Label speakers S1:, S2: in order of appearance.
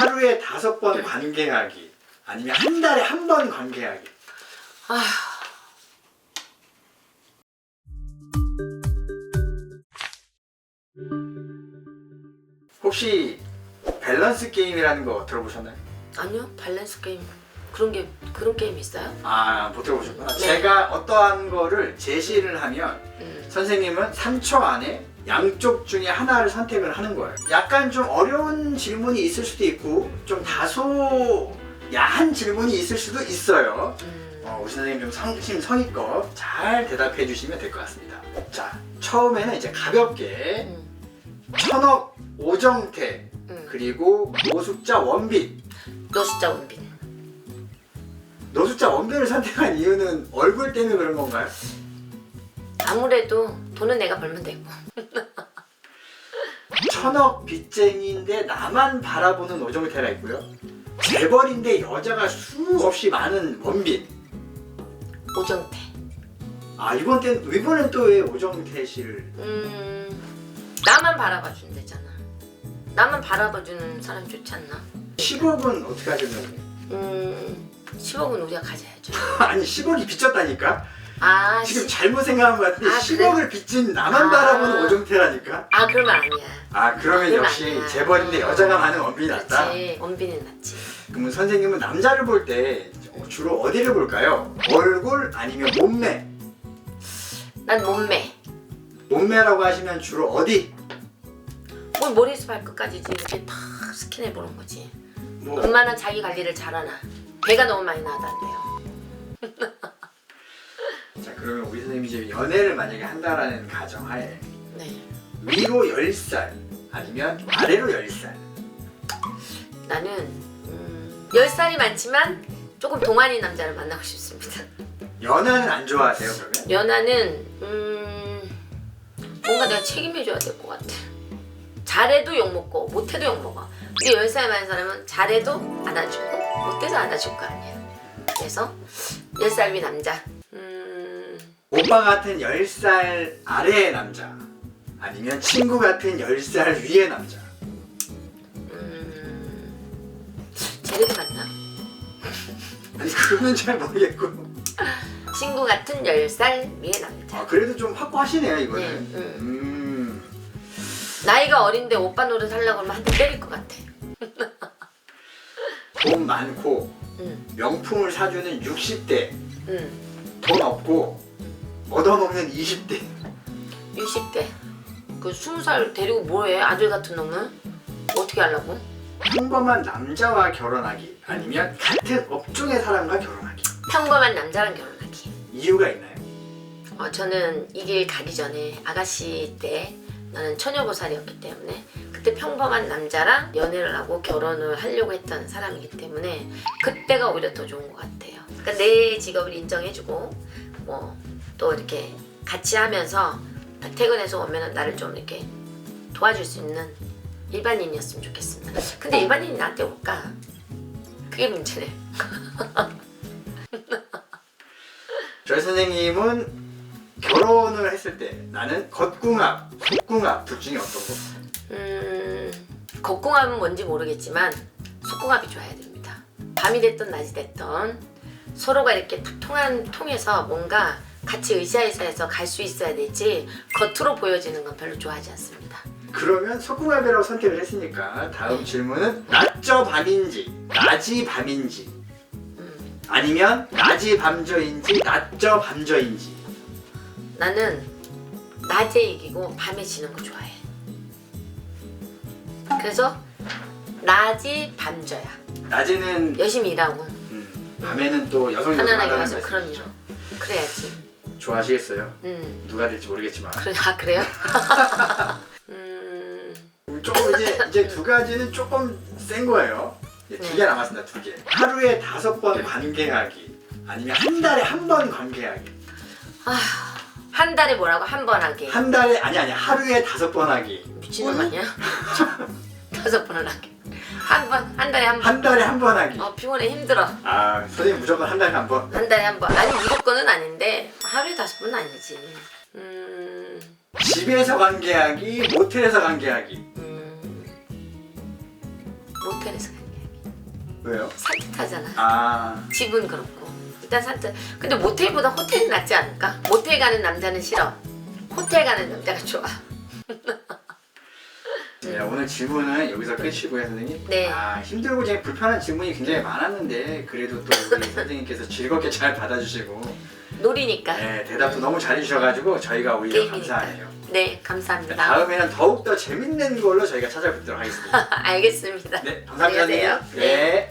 S1: 하루에 다섯 번 관계하기 아니면 한 달에 한 번 관계하기
S2: 아휴,
S1: 혹시 밸런스 게임이라는 거 들어보셨나요?
S2: 아니요 밸런스 게임 그런 게 그런 게임 있어요?
S1: 아, 못 들어보셨구나.
S2: 네.
S1: 제가 어떠한 거를 제시를 하면
S2: 음.
S1: 선생님은 3초 안에 양쪽 중에 하나를 선택을 하는 거예요. 약간 좀 어려운 질문이 있을 수도 있고 좀 다소 야한 질문이 있을 수도 있어요.
S2: 음.
S1: 어, 우리 선생님 좀 성심성의껏 잘 대답해 주시면 될 것 같습니다. 자, 처음에는 이제 가볍게
S2: 음.
S1: 천억 오정태
S2: 음.
S1: 그리고 노숙자 원빈
S2: 노숙자 원빈
S1: 노숙자 원빈을 선택한 이유는 얼굴 때문에 그런 건가요?
S2: 아무래도 돈은 내가 벌면 되고
S1: 천억 빚쟁이인데 나만 바라보는 오정태가 있고요. 재벌인데 여자가 수없이 많은 원빈.
S2: 오정태
S1: 아 이번 때 이번엔 또 왜 오정태 씨를?
S2: 음 나만 바라봐 준대잖아 나만 바라봐 주는 사람 좋지 않나?
S1: 10억은 어떻게 하셨나요?
S2: 음 10억은 우리가 가져야죠
S1: 아니 10억이 빚졌다니까?
S2: 아,
S1: 지금
S2: 시-
S1: 잘못 생각한 것 같은데
S2: 아,
S1: 10억을 빚진 나만
S2: 아.
S1: 바라보는 오정태라니까?
S2: 아 그러면 아니야
S1: 아 그러면
S2: 그건
S1: 역시
S2: 아니야.
S1: 재벌인데 여자가 많은 원빈이 낫다?
S2: 그렇지 원빈은 낫지
S1: 그러면 선생님은 남자를 볼 때 주로 어디를 볼까요? 얼굴 아니면 몸매?
S2: 난 몸매
S1: 몸매라고 하시면 주로 어디?
S2: 뭘 머리에서 발끝까지 이렇게 다 스캔해 보는 거지
S1: 뭐
S2: 얼마나 자기 관리를 잘하나 배가 너무 많이 나다는데요
S1: 자 그러면 우리 선생님이 이제 연애를 만약에 한다라는 가정하에
S2: 네.
S1: 위로 10살 아니면 아래로 10살?
S2: 나는 음, 10살이 많지만 조금 동안인 남자를 만나고 싶습니다.
S1: 연하는 안 좋아하세요 그러면?
S2: 연하는 음, 뭔가 내가 책임져줘야 될 것 같아. 잘해도 욕먹고 못해도 욕먹어. 근데 10살 많은 사람은 잘해도 안아주고 못해도 안아줄 거 아니야. 그래서 10살 위 남자. 음,
S1: 오빠 같은 10살 아래의 남자 아니면 친구 같은 10살 위의 남자
S2: 음, 쟤네도 맞나?
S1: 아니 그거는 잘 모르겠고
S2: 친구 같은 10살 위의 남자
S1: 아 그래도 좀 확고하시네요 이거는
S2: 네, 음.
S1: 음.
S2: 나이가 어린데 오빠 노릇 하려고 하면 한 대 때릴 것 같아
S1: 돈 많고
S2: 응,
S1: 명품을 사주는 60대
S2: 응.
S1: 돈 없고 얻어먹는 20대
S2: 60대 그 20살 데리고 뭐해 아들 같은 놈은 어떻게 하려고?
S1: 평범한 남자와 결혼하기 아니면 같은 업종의 사람과 결혼하기
S2: 평범한 남자랑 결혼하기
S1: 이유가 있나요?
S2: 어, 저는 이 길 가기 전에 아가씨 때 나는 처녀보살이었기 때문에 그때 평범한 남자랑 연애를 하고 결혼을 하려고 했던 사람이기 때문에 그때가 오히려 더 좋은 것 같아요. 그러니까 내 직업을 인정해주고 뭐 또 이렇게 같이 하면서 딱 퇴근해서 오면은 나를 좀 이렇게 도와줄 수 있는 일반인이었으면 좋겠습니다. 근데 일반인이 나한테 올까? 그게 문제네.
S1: 저희 선생님은 결혼을 했을 때 나는 겉궁합, 속궁합 둘 중에 어떤 거?
S2: 음, 겉궁합은 뭔지 모르겠지만 속궁합이 좋아야 됩니다. 밤이 됐던 낮이 됐던 서로가 이렇게 탁 통한 통해서 뭔가 같이 으쌰으쌰해서 갈 수 있어야 되지 겉으로 보여지는 건 별로 좋아하지 않습니다.
S1: 그러면 속궁합이라고 선택을 했으니까 다음 질문은 낮저 밤인지 낮이 밤인지
S2: 음,
S1: 아니면 낮이 밤저인지 낮저 밤저인지
S2: 나는 낮에 이기고 밤에 지는 거 좋아해. 그래서 낮이 밤저야.
S1: 낮에는
S2: 열심히 일하고
S1: 음, 밤에는 또 여성
S2: 편안하게
S1: 여성하다는
S2: 와서 그럼요. 그래야지.
S1: 좋아하시겠어요?
S2: 음,
S1: 누가 될지 모르겠지만
S2: 그래, 아 그래요? 음.
S1: 조금 이제 이제 두 가지는 조금 센 거예요. 이제 두개
S2: 네.
S1: 남았습니다. 두 개. 하루에 다섯 번 관계하기 아니면 한 달에 한 번 관계하기.
S2: 한 달에 뭐라고 한 번 하기
S1: 한 달에 아니 아니 하루에 다섯 번 하기.
S2: 미친놈 아니야? 다섯 번을 하기 한 번 한 달에 한 번
S1: 한 달에 한 번 하기.
S2: 어 피곤해 힘들어
S1: 아 선생님 무조건 한 달에 한 번.
S2: 한 달에 한 번 아니 무조건은 아닌데 하루에 다섯 번은 아니지 음,
S1: 집에서 관계하기 모텔에서 관계하기.
S2: 음 모텔에서 갈게
S1: 왜요?
S2: 산뜻하잖아.
S1: 아
S2: 집은 그렇고 일단 산뜻. 근데 모텔보다 호텔이 낫지 않을까? 모텔 가는 남자는 싫어. 호텔 가는 남자가 좋아.
S1: 네, 오늘 질문은 여기서 끝이고요 선생님
S2: 네.
S1: 아 힘들고 제 불편한 질문이 굉장히 많았는데 그래도 또 우리 선생님께서 즐겁게 잘 받아주시고
S2: 놀이니까.
S1: 네, 대답도 너무 잘해주셔가지고 저희가 오히려
S2: 게임이니까.
S1: 감사하네요
S2: 네, 감사합니다.
S1: 다음에는 더욱더 재밌는 걸로 저희가 찾아뵙도록 하겠습니다
S2: 알겠습니다.
S1: 네 감사합니다
S2: 안녕히 가세요.
S1: 선생님 네.